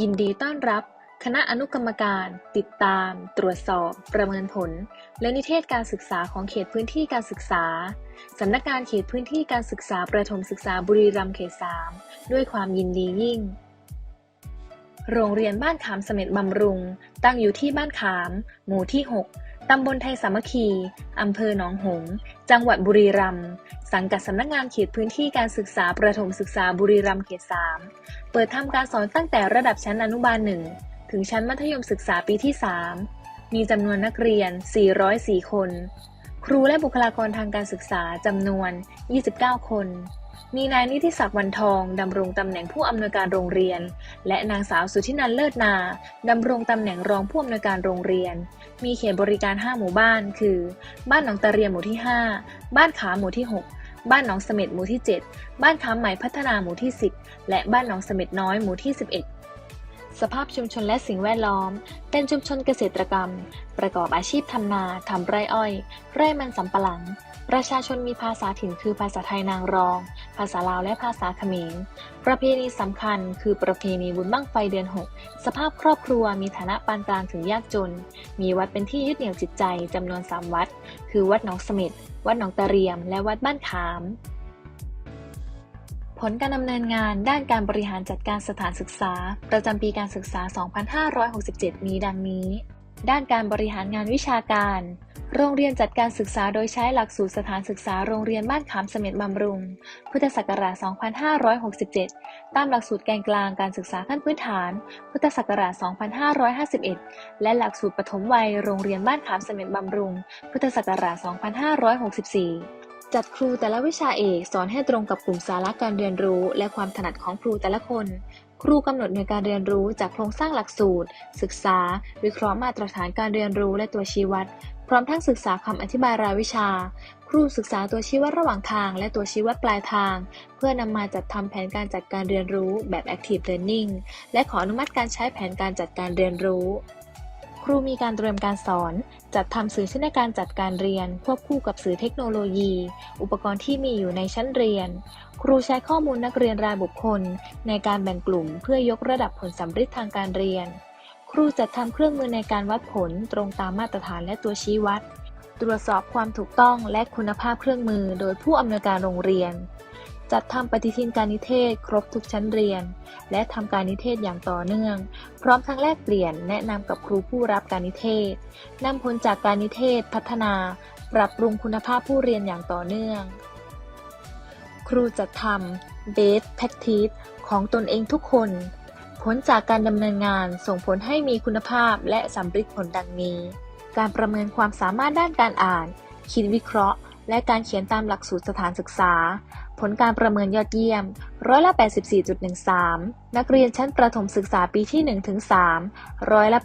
ยินดีต้อนรับ คณะอนุกรรมการ ติดตาม ตรวจสอบ ประเมินผล และนิเทศการศึกษาของเขตพื้นที่การศึกษา สำนักงานเขตพื้นที่การศึกษาประถมศึกษาบุรีรัมย์เขต 3 ด้วยความยินดียิ่ง โรงเรียนบ้านขามเสม็ดบำรุง ตั้งอยู่ที่บ้านขาม หมู่ที่ 6 ตำบลไทยสามัคคี อำเภอหนองหงส์จังหวัดบุรีรัมย์ สังกัดสำนักงานเขตพื้นที่การศึกษาประถมศึกษาบุรีรัมย์เขต 3 เปิดทำการสอนตั้งแต่ระดับชั้นอนุบาล 1 ถึงชั้นมัธยมศึกษาปีที่ 3 มีจำนวนนักเรียน 404 คน ครูและบุคลากรทางการศึกษาจำนวน 29 คน มีนายนิติศักดิ์วันทองดำรงตำแหน่งผู้อำนวยการโรงเรียน และนางสาวสุธินันเลิศนาดำรงตำแหน่งรองผู้อำนวยการโรงเรียน มีเขตบริการ 5 หมู่บ้าน คือ บ้านหนองตะเรียมหมู่ที่ 5 บ้านขาหมู่ที่ 6 บ้านหนองเสม็ดหมู่ที่ 7 บ้านคำใหม่พัฒนาหมู่ที่ 10 และบ้านหนองเสม็ดน้อยหมู่ที่ 11 สภาพชุมชนและสิ่งแวดล้อม เป็นชุมชนเกษตรกรรม ประกอบอาชีพทำนาทำไร่อ้อย ไร่มันสำปะหลัง ประชาชนมีภาษาถิ่นคือภาษาไทยนางรอง ภาษาลาวและภาษาเขมร ประเพณีสำคัญคือประเพณีบุญบั้งไฟเดือน 6 สภาพครอบครัวมีฐานะปานกลางถึงยากจน มีวัดเป็นที่ยึดเหนี่ยวจิตใจจำนวน 3 วัด คือวัดหนองเสม็ดวัดหนองตะเรียม และวัดบ้านขาม ผลการดำเนินงานด้านการบริหารจัดการสถานศึกษา ประจำปีการศึกษา 2567 มีดังนี้ ด้านการบริหารงานวิชาการ โรงเรียนจัดการศึกษาโดยใช้หลักสูตรสถานศึกษาโรงเรียนบ้านขามเสม็ดบำรุง พุทธศักราช 2567 ตามหลักสูตรแกนกลางการศึกษาขั้นพื้นฐาน พุทธศักราช 2551 และหลักสูตรปฐมวัยโรงเรียนบ้านขามเสม็ดบำรุง พุทธศักราช 2564 จัดครูแต่ละวิชาเอกสอนให้ตรงกับกลุ่มสาระการเรียนรู้ และความถนัดของครูแต่ละคน ครูกำหนดในวยการเรียนรู้จากโครงสร้างหลักสูตร ศึกษา วิเคราะห์มาตรฐานการเรียนรู้และตัวชี้วัด พร้อมทั้งศึกษาคำอธิบายรายวิชา ครูศึกษาตัวชี้วัดระหว่างทาง และตัวชี้วัดปลายทาง เพื่อนำมาจัดทำแผนการจัดการเรียนรู้แบบ Active Learning และขออนุมัติการใช้แผนการจัดการเรียนรู้ ครูมีการเตรียมการสอน จัดทำสื่อช่วยในการจัดการเรียน ควบคู่กับสื่อเทคโนโลยี อุปกรณ์ที่มีอยู่ในชั้นเรียน ครูใช้ข้อมูลนักเรียนรายบุคคล ในการแบ่งกลุ่มเพื่อยกระดับผลสำฤทธิ์ทางการเรียน ครูจัดทำเครื่องมือในการวัดผลตรงตามมาตรฐานและตัวชี้วัด ตรวจสอบความถูกต้องและคุณภาพเครื่องมือ โดยผู้อำนวยการโรงเรียน จัดทำปฏิทินการนิเทศครบทุกชั้นเรียน และทำการนิเทศอย่างต่อเนื่อง พร้อมทั้งแลกเปลี่ยนแนะนำกับครูผู้รับการนิเทศนำผลจากการนิเทศพัฒนา ปรับปรุงคุณภาพผู้เรียนอย่างต่อเนื่อง ครูจัดทำ Best Practice ของตนเองทุกคน ผลจากการดำเนินงานส่งผลให้มีคุณภาพและสำฤทธิ์ผลดังนี้ การประเมินความสามารถด้านการอ่าน คิดวิเคราะห์ และการเขียนตามหลักสูตรสถานศึกษา ผลการประเมินยอดเยี่ยมร้อยละ 84.13 นักเรียนชั้นประถมศึกษาปีที่1ถึง3ร้อยละ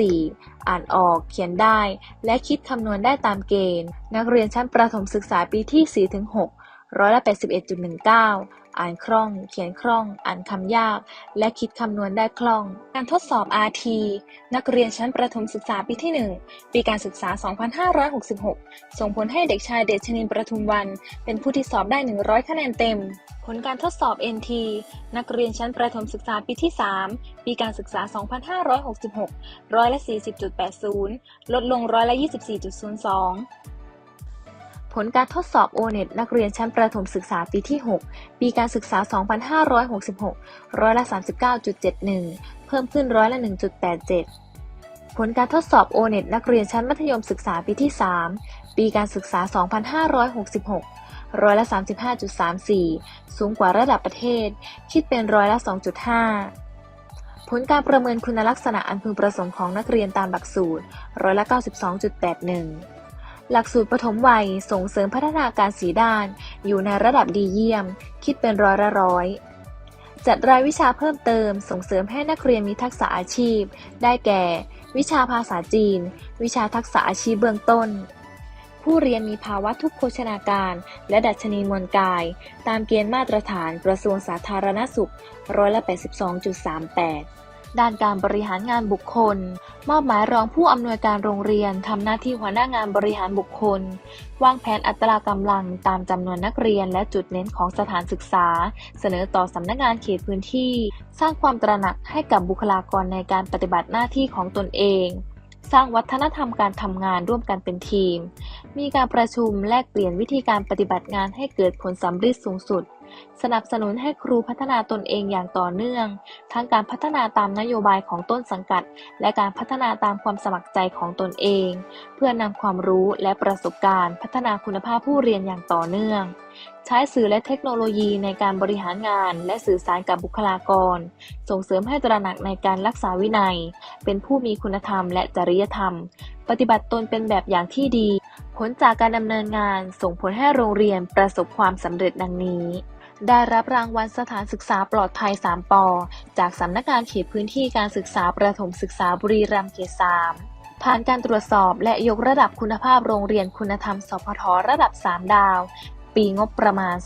82.54 อ่านออก เขียนได้ และคิดคำนวณได้ตามเกณฑ์ นักเรียนชั้นประถมศึกษาปีที่4ถึง6ร้อยละ 81.19 อ่านคล่อง เขียนคล่อง อ่านคำยาก และคิดคำนวณได้คล่อง การทดสอบ RT นักเรียนชั้นประถมศึกษาปีที่ 1 ปีการศึกษา 2566 ส่งผลให้เด็กชายเดชนินประทุมวัน เป็นผู้ที่สอบได้ 100 คะแนนเต็ม ผลการทดสอบ NT นักเรียนชั้นประถมศึกษาปีที่ 3 ปีการศึกษา 2566 ร้อยละ 40.80 ลดลงร้อยละ 24.02 ลการทดสอบ O-NET นักเรียนชั้นประถมศึกษาปีที่ 6 ปีการศึกษา 2566 ร้อยละ 39.71 เพิ่มขึ้นร้อยละ 1.87 ผลการทดสอบ O-NET นักเรียนชั้นมัธยมศึกษาปีที่ 3 ปีการศึกษา 2566 ร้อยละ 35.34 สูงกว่าระดับประเทศ คิดเป็นร้อยละ 2.5ผลการประเมินคุณลักษณะอันพึงประสงค์ของนักเรียนตามหลักสูตรร้อยละ 92.81 หลักสูตรปฐมวัยส่งเสริมพัฒนาการสีด้าน อยู่ในระดับดีเยี่ยม คิดเป็นร้อยละร้อย จัดรายวิชาเพิ่มเติม ส่งเสริมให้นักเรียนมีทักษะอาชีพ ได้แก่ วิชาภาษาจีน วิชาทักษะอาชีพเบื้องต้น ผู้เรียนมีภาวะทุพโภชนาการ และดัชนีมวลกาย ตามเกณฑ์มาตรฐานกระทรวงสาธารณสุขร้อยละ82.38ด้านการบริหารงานบุคคล มอบหมายรองผู้อำนวยการโรงเรียนทำหน้าที่หัวหน้างานบริหารบุคคล วางแผนอัตรากำลังตามจำนวนนักเรียนและจุดเน้นของสถานศึกษา เสนอต่อสำนักงานเขตพื้นที่ สร้างความตระหนักให้กับบุคลากรในการปฏิบัติหน้าที่ของตนเอง สร้างวัฒนธรรมการทำงานร่วมกันเป็นทีม มีการประชุมแลกเปลี่ยนวิธีการปฏิบัติงานให้เกิดผลสำเร็จสูงสุด สนับสนุนให้ครูพัฒนาตนเองอย่างต่อเนื่อง ทั้งการพัฒนาตามนโยบายของต้นสังกัด และการพัฒนาตามความสมัครใจของตนเอง เพื่อนำความรู้และประสบการณ์ พัฒนาคุณภาพผู้เรียนอย่างต่อเนื่อง ใช้สื่อและเทคโนโลยีในการบริหารงาน และสื่อสารกับบุคลากร ส่งเสริมให้ตระหนักในการรักษาวินัย เป็นผู้มีคุณธรรมและจริยธรรม ปฏิบัติตนเป็นแบบอย่างที่ดี ผลจากการดำเนินงานส่งผลให้โรงเรียนประสบความสำเร็จดังนี้ ได้รับรางวัลสถานศึกษาปลอดภัย 3 ปอ จากสำนักงานเขตพื้นที่การศึกษาประถมศึกษาบุรีรัมย์เขต 3 ผ่านการตรวจสอบและยกระดับคุณภาพโรงเรียนคุณธรรม สพทระดับ 3 ดาว ปีงบประมาณ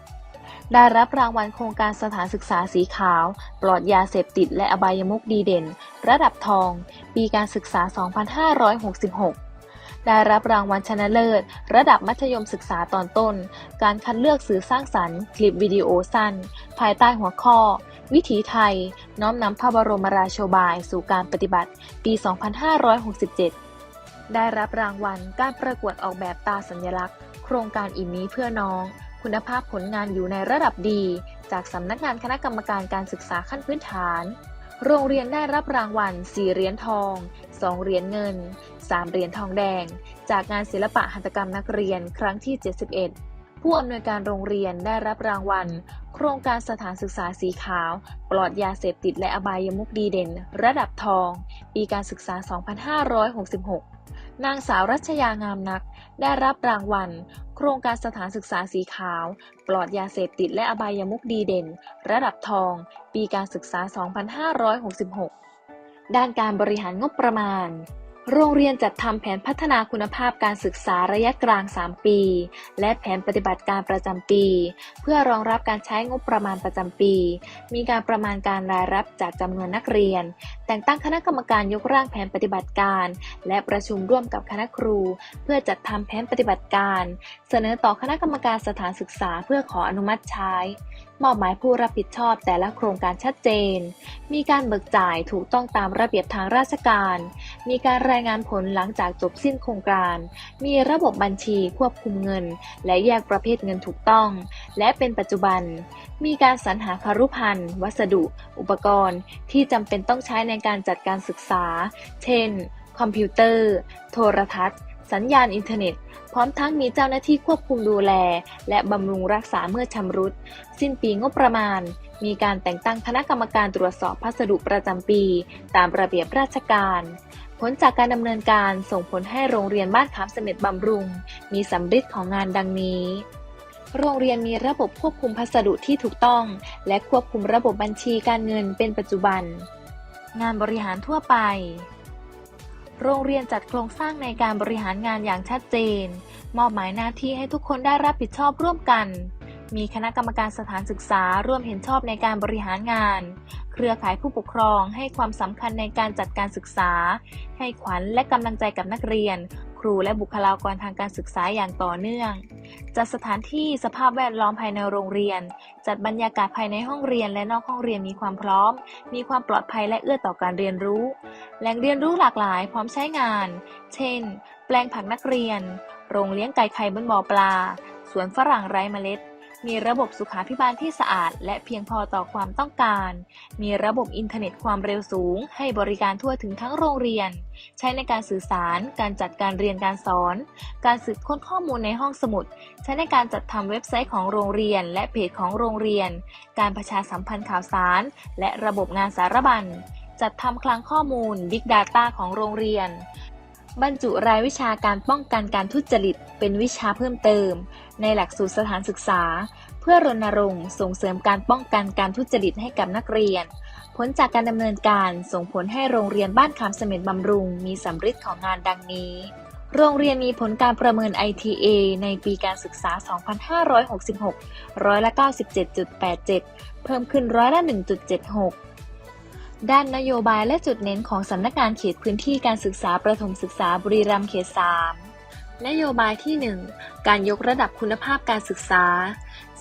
2566ได้รับรางวัลโครงการสถานศึกษาสีขาว ปลอดยาเสพติดและอบายมุกดีเด่น ระดับทอง ปีการศึกษา 2566 ได้รับรางวัลชนะเลิศ ระดับมัธยมศึกษาตอนต้น การคัดเลือกสื่อสร้างสรรค์ คลิปวิดีโอสั้น ภายใต้หัวข้อ วิถีไทย น้อมนำพระบรมราโชบาย สู่การปฏิบัติ ปี 2567 ได้รับรางวัลการประกวดออกแบบตาสัญลักษณ์ โครงการอิ่มนี้เพื่อน้อง คุณภาพผลงานอยู่ในระดับดี จากสำนักงานคณะกรรมการการศึกษาขั้นพื้นฐานโรงเรียนได้รับรางวัล4เหรียญทอง 2 เหรียญเงิน 3 เหรียญทองแดง จากงานศิลปะหัตถกรรมนักเรียนครั้งที่ 71 ผู้อำนวยการโรงเรียนได้รับรางวัล โครงการสถานศึกษาสีขาว ปลอดยาเสพติดและอบายมุกดีเด่น ระดับทอง ปีการศึกษา 2566นางสาวรัชยางามนัก ได้รับรางวัล โครงการสถานศึกษาสีขาว ปลอดยาเสพติดและอบายมุกดีเด่น ระดับทอง ปีการศึกษา 2566 ด้านการบริหารงบประมาณ โรงเรียนจัดทำแผนพัฒนาคุณภาพการศึกษาระยะกลาง 3 ปี และแผนปฏิบัติการประจำปี เพื่อรองรับการใช้งบประมาณประจำปี มีการประมาณการรายรับจากจำนวนนักเรียน แต่งตั้งคณะกรรมการยกร่างแผนปฏิบัติการ และประชุมร่วมกับคณะครู เพื่อจัดทำแผนปฏิบัติการ เสนอต่อคณะกรรมการสถานศึกษาเพื่อขออนุมัติใช้ มอบหมายผู้รับผิดชอบแต่ละโครงการชัดเจน มีการเบิกจ่ายถูกต้องตามระเบียบทางราชการ มีการรายงานผลหลังจากจบสิ้นโครงการ มีระบบบัญชีควบคุมเงิน และแยกประเภทเงินถูกต้อง และเป็นปัจจุบัน มีการสรรหาคารุพันธ์วัสดุ อุปกรณ์ ที่จำเป็นต้องใช้ในการจัดการศึกษา เช่น คอมพิวเตอร์ โทรทัศน์ สัญญาณอินเทอร์เน็ต พร้อมทั้งมีเจ้าหน้าที่ควบคุมดูแล และบำรุงรักษาเมื่อชำรุด สิ้นปีงบประมาณ มีการแต่งตั้งคณะกรรมการตรวจสอบพัสดุประจำปี ตามระเบียบราชการ ผลจากการดำเนินการส่งผลให้โรงเรียนบ้านขามเสม็ดบำรุง มีสำริดของงานดังนี้โรงเรียนมีระบบควบคุมพัสดุที่ถูกต้อง และควบคุมระบบบัญชีการเงินเป็นปัจจุบัน งานบริหารทั่วไป โรงเรียนจัดโครงสร้างในการบริหารงานอย่างชัดเจน มอบหมายหน้าที่ให้ทุกคนได้รับผิดชอบร่วมกัน มีคณะกรรมการสถานศึกษาร่วมเห็นชอบในการบริหารงาน เครือข่ายผู้ปกครองให้ความสำคัญในการจัดการศึกษา ให้ขวัญและกำลังใจกับนักเรียน ครูและบุคลากรทางการศึกษาอย่างต่อเนื่อง จัดสถานที่สภาพแวดล้อมภายในโรงเรียน จัดบรรยากาศภายในห้องเรียนและนอกห้องเรียนมีความพร้อม มีความปลอดภัยและเอื้อต่อการเรียนรู้ แหล่งเรียนรู้หลากหลายพร้อมใช้งาน เช่น แปลงผักนักเรียน โรงเลี้ยงไก่ไข่บนบ่อปลา สวนฝรั่งไร้เมล็ด มีระบบสุขาภิบาลที่สะอาด และเพียงพอต่อความต้องการ มีระบบอินเทอร์เน็ตความเร็วสูง ให้บริการทั่วถึงทั้งโรงเรียน ใช้ในการสื่อสาร การจัดการเรียนการสอน การสืบค้นข้อมูลในห้องสมุด ใช้ในการจัดทำเว็บไซต์ของโรงเรียน และเพจของโรงเรียน การประชาสัมพันธ์ข่าวสาร และระบบงานสารบัญ จัดทำคลังข้อมูล Big Data ของโรงเรียนบรรจุรายวิชาการป้องกันการทุจริต เป็นวิชาเพิ่มเติม ในหลักสูตรสถานศึกษา เพื่อรณรงค์ส่งเสริมการป้องกันการทุจริตให้กับนักเรียน ผลจากการดำเนินการส่งผลให้โรงเรียนบ้านคำเสม็ดบำรุง มีสำฤทธิ์ของงานดังนี้ โรงเรียนมีผลการประเมิน ITA ในปีการศึกษา 2566 ร้อยละ 97.87 เพิ่มขึ้นร้อยละ 1.76ด้านนโยบายและจุดเน้นของสำนักงานเขตพื้นที่การศึกษาประถมศึกษาบุรีรัมย์เขต 3 นโยบายที่ 1 การยกระดับคุณภาพการศึกษา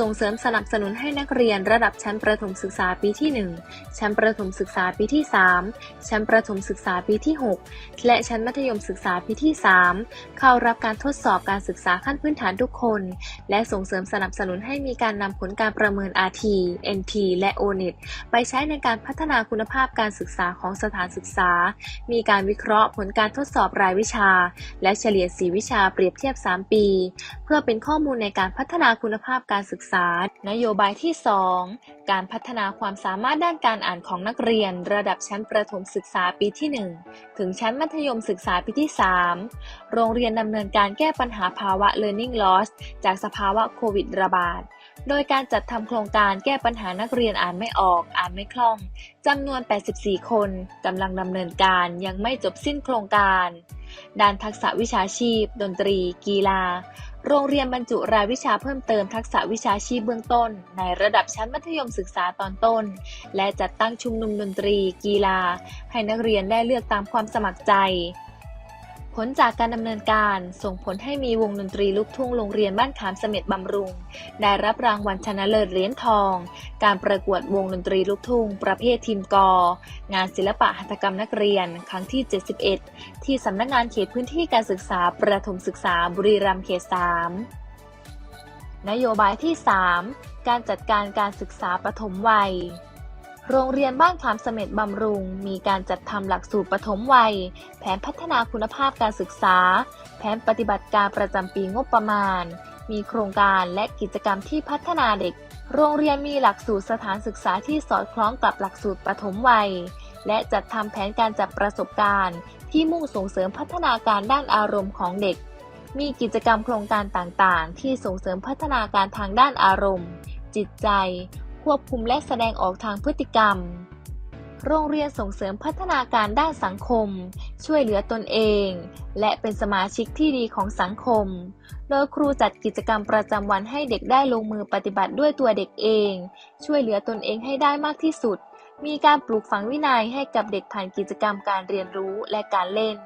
ส่งเสริมสนับสนุนให้นักเรียนระดับชั้นประถมศึกษาปีที่ 1 ชั้นประถมศึกษาปีที่ 3 ชั้นประถมศึกษาปีที่ 6 และชั้นมัธยมศึกษาปีที่ 3 เข้ารับการทดสอบการศึกษาขั้นพื้นฐานทุกคน และส่งเสริมสนับสนุนให้มีการนำผลการประเมิน RT NT และ ONET ไปใช้ในการพัฒนาคุณภาพการศึกษาของสถานศึกษา มีการวิเคราะห์ผลการทดสอบรายวิชา และเฉลี่ย 4 วิชาเปรียบเทียบ 3 ปี เพื่อเป็นข้อมูลในการพัฒนาคุณภาพการศึกษานโยบายที่ 2 การพัฒนาความสามารถด้านการอ่านของนักเรียน ระดับชั้นประถมศึกษาปีที่ 1 ถึงชั้นมัธยมศึกษาปีที่ 3 โรงเรียนดำเนินการแก้ปัญหาภาวะ learning loss จากสภาวะโควิดระบาด โดยการจัดทำโครงการแก้ปัญหานักเรียนอ่านไม่ออก อ่านไม่คล่องจำนวน 84 คนกำลังดำเนินการยังไม่จบสิ้นโครงการ ด้านทักษะวิชาชีพ ดนตรี กีฬา โรงเรียนบรรจุรายวิชาเพิ่มเติมทักษะวิชาชีพเบื้องต้น ในระดับชั้นมัธยมศึกษาตอนต้น และจัดตั้งชุมนุมดนตรี กีฬา ให้นักเรียนได้เลือกตามความสมัครใจ ผลจากการดำเนินการส่งผลให้มีวงดนตรีลูกทุ่งโรงเรียนบ้านขามเสม็ดบำรุง ได้รับรางวัลชนะเลิศเหรียญทอง การประกวดวงดนตรีลูกทุ่ง ประเภททีมกอ งานศิลปะหัตถกรรมนักเรียน ครั้งที่ 71 ที่สำนักงานเขตพื้นที่การศึกษาประถมศึกษาบุรีรัมย์เขต 3 นโยบายที่ 3 การจัดการการศึกษาปฐมวัย โรงเรียนบ้านขามเสม็ดบำรุง มีการจัดทำหลักสูตรปฐมวัย แผนพัฒนาคุณภาพการศึกษา แผนปฏิบัติการประจำปีงบประมาณ มีโครงการและกิจกรรมที่พัฒนาเด็ก โรงเรียนมีหลักสูตรสถานศึกษาที่สอดคล้องกับหลักสูตรปฐมวัย และจัดทำแผนการจัดประสบการณ์ ที่มุ่งส่งเสริมพัฒนาการด้านอารมณ์ของเด็ก มีกิจกรรมโครงการต่างๆ ที่ส่งเสริมพัฒนาการทางด้านอารมณ์ จิตใจ ควบคุมและแสดงออกทางพฤติกรรม โรงเรียนส่งเสริมพัฒนาการด้านสังคม ช่วยเหลือตนเอง และเป็นสมาชิกที่ดีของสังคม โดยครูจัดกิจกรรมประจำวันให้เด็กได้ลงมือปฏิบัติด้วยตัวเด็กเอง ช่วยเหลือตนเองให้ได้มากที่สุด มีการปลูกฝังวินัยให้กับเด็กผ่านกิจกรรมการเรียนรู้และการเล่น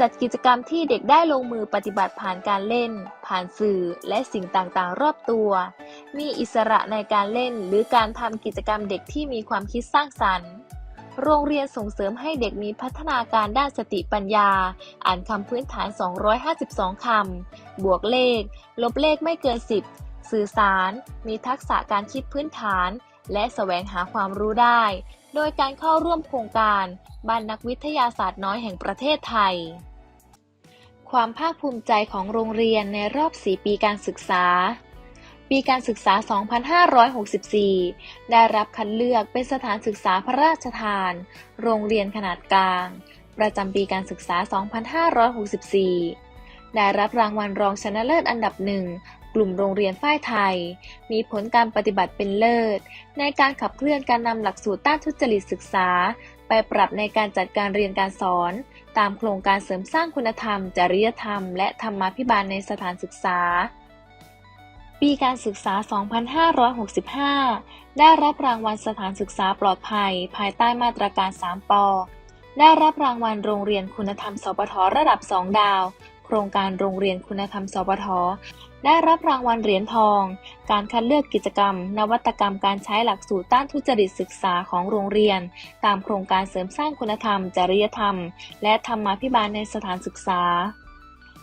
จัดกิจกรรมที่เด็กได้ลงมือปฏิบัติผ่านการเล่น ผ่านสื่อ และสิ่งต่างๆ รอบตัว มีอิสระในการเล่น หรือการทำกิจกรรมเด็กที่มีความคิดสร้างสรรค์ โรงเรียนส่งเสริมให้เด็กมีพัฒนาการด้านสติปัญญา อ่านคำพื้นฐาน 252 คำ บวกเลข ลบเลขไม่เกิน 10 สื่อสาร มีทักษะการคิดพื้นฐาน และแสวงหาความรู้ได้ โดยการเข้าร่วมโครงการบ้านนักวิทยาศาสตร์น้อยแห่งประเทศไทย ความภาคภูมิใจของโรงเรียนในรอบ 4 ปีการศึกษา ปีการศึกษา 2564 ได้รับคัดเลือกเป็นสถานศึกษาพระราชทาน โรงเรียนขนาดกลาง ประจำปีการศึกษา 2564 ได้รับรางวัลรองชนะเลิศอันดับหนึ่ง กลุ่มโรงเรียนฝ้ายไทย มีผลการปฏิบัติเป็นเลิศ ในการขับเคลื่อนการนำหลักสูตรต้านทุจริตศึกษา ไปปรับในการจัดการเรียนการสอน ตามโครงการเสริมสร้างคุณธรรม จริยธรรม และธรรมาภิบาลในสถานศึกษา ปีการศึกษา 2565 ได้รับรางวัลสถานศึกษาปลอดภัย ภายใต้มาตรการ 3ปอได้รับรางวัลโรงเรียนคุณธรรมสปทระดับ 2 ดาว โครงการโรงเรียนคุณธรรมสปท ได้รับรางวัลเหรียญทอง การคัดเลือกกิจกรรม นวัตกรรมการใช้หลักสูตรต้านทุจริตศึกษาของโรงเรียน ตามโครงการเสริมสร้างคุณธรรม จริยธรรม และธรรมาภิบาลในสถานศึกษา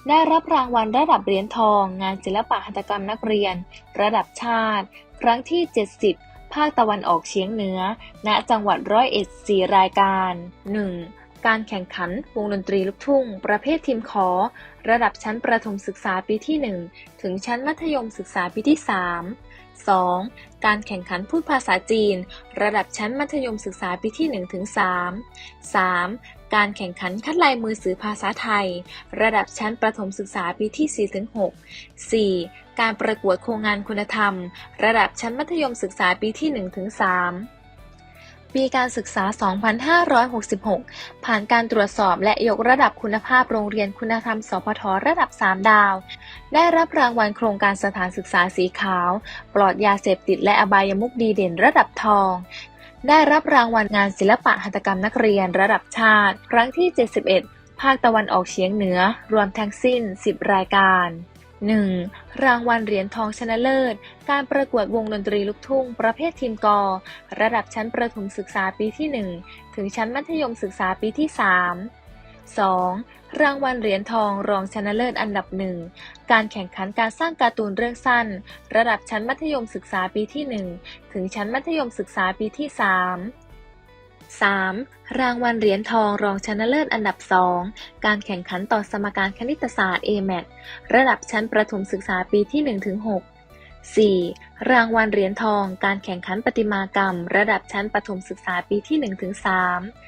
ได้รับรางวัลระดับเหรียญทอง งานศิลปะหัตถกรรมนักเรียน ระดับชาติ ครั้งที่ 70 ภาคตะวันออกเฉียงเหนือ ณ จังหวัดร้อยเอ็ดสี่รายการ 1. การแข่งขันวงดนตรีลูกทุ่ง ประเภททีมขอ ระดับชั้นประถมศึกษาปีที่ 1 ถึงชั้นมัธยมศึกษาปีที่ 3 2. การแข่งขันพูดภาษาจีน ระดับชั้นมัธยมศึกษาปีที่1ถึง3 3. การแข่งขันคัดลายมือสื่อภาษาไทย ระดับชั้นประถมศึกษาปีที่4ถึง6 4. การประกวดโครงงานคุณธรรม ระดับชั้นมัธยมศึกษาปีที่1ถึง3 ปีการศึกษา 2566 ผ่านการตรวจสอบและยกระดับคุณภาพโรงเรียนคุณธรรม สพทระดับ 3 ดาว ได้รับรางวัลโครงการสถานศึกษาสีขาว ปลอดยาเสพติดและอบายมุกดีเด่นระดับทอง ได้รับรางวัลงานศิลปะหัตถกรรมนักเรียนระดับชาติ ครั้งที่ 71 ภาคตะวันออกเฉียงเหนือ รวมทั้งสิ้น 10 รายการ 1. รางวัลเหรียญทองชนะเลิศ การประกวดวงดนตรีลูกทุ่ง ประเภททีมกอ ระดับชั้นประถมศึกษาปีที่ 1 ถึงชั้นมัธยมศึกษาปีที่ 3 2. รางวัลเหรียญทองรองชนะเลิศอันดับหนึ่ง การแข่งขันการสร้างการ์ตูนเรื่องสั้น ระดับชั้นมัธยมศึกษาปีที่ 1 ถึงชั้นมัธยมศึกษาปีที่ 3 3. รางวัลเหรียญทองรองชนะเลิศอันดับ 2 การแข่งขันต่อสมการคณิตศาสตร์ AMAT ระดับชั้นประถมศึกษาปีที่1ถึง6 4. รางวัลเหรียญทอง การแข่งขันประติมากรรม ระดับชั้นประถมศึกษาปีที่1ถึง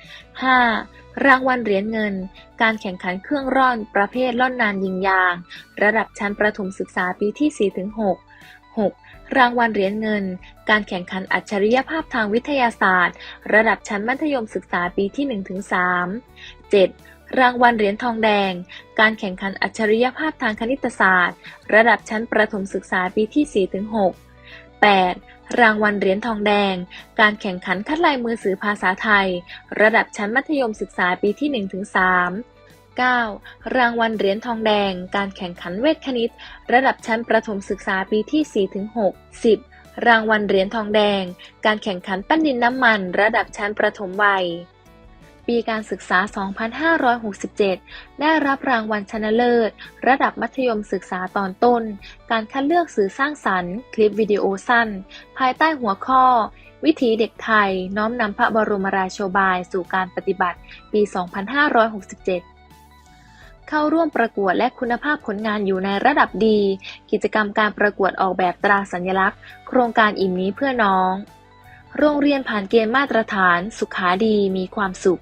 3 5. รางวัลเหรียญเงิน การแข่งขันเครื่องร่อน ประเภทล่อนนานยิงยาง ระดับชั้นประถมศึกษาปีที่4ถึง 6 รางวัลเหรียญเงิน การแข่งขันอัจฉริยภาพทางวิทยาศาสตร์ ระดับชั้นมัธยมศึกษาปีที่1ถึง3 7. รางวัลเหรียญทองแดง การแข่งขันอัจฉริยภาพทางคณิตศาสตร์ ระดับชั้นประถมศึกษาปีที่4ถึง6 8. รางวัลเหรียญทองแดง การแข่งขันคัดลายมือสื่อภาษาไทย ระดับชั้นมัธยมศึกษาปีที่1ถึง3 9. รางวัลเหรียญทองแดง การแข่งขันเวทคณิต ระดับชั้นประถมศึกษาปีที่4ถึง6 10. รางวัลเหรียญทองแดง การแข่งขันปั้นดินน้ำมัน ระดับชั้นประถมวัย ปีการศึกษา 2567 ได้รับรางวัลชนะเลิศ ระดับมัธยมศึกษาตอนต้น การคัดเลือกสื่อสร้างสรรค์ คลิปวิดีโอสั้น ภายใต้หัวข้อวิถีเด็กไทย น้อมนำพระบรมราโชบายสู่การปฏิบัติ ปี 2567 เข้าร่วมประกวดและคุณภาพผลงานอยู่ในระดับดี กิจกรรมการประกวดออกแบบตราสัญลักษณ์ โครงการอิ่มนี้เพื่อน้อง โรงเรียนผ่านเกณฑ์มาตรฐาน สุขาดีมีความสุข